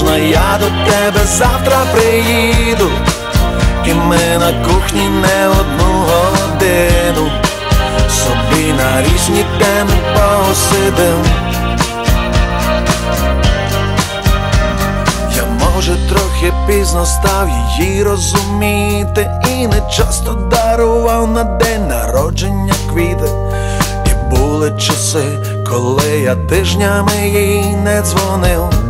можна я до тебе завтра приїду, і ми на кухні не одну годину. Собі на різні теми посидим Я може трохи пізно став її розуміти І не часто дарував на день народження квіти. І були часи, коли я тижнями їй не дзвонив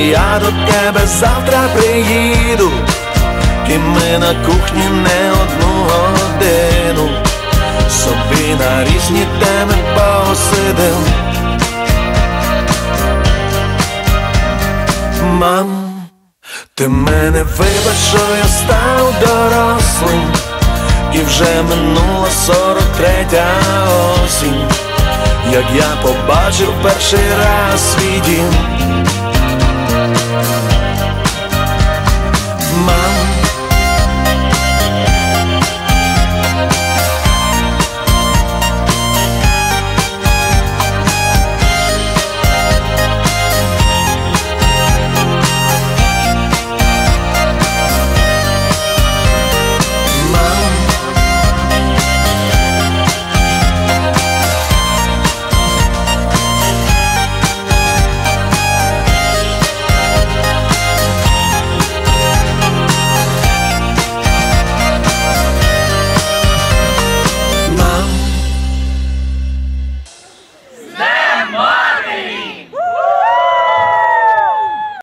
Я до тебе завтра приїду, і ми на кухні не одну годину собі на різні теми посидим. Мам, ти мене вибач, що я став дорослим, і вже минула сорок третя осінь, як я побачив перший раз свій дім.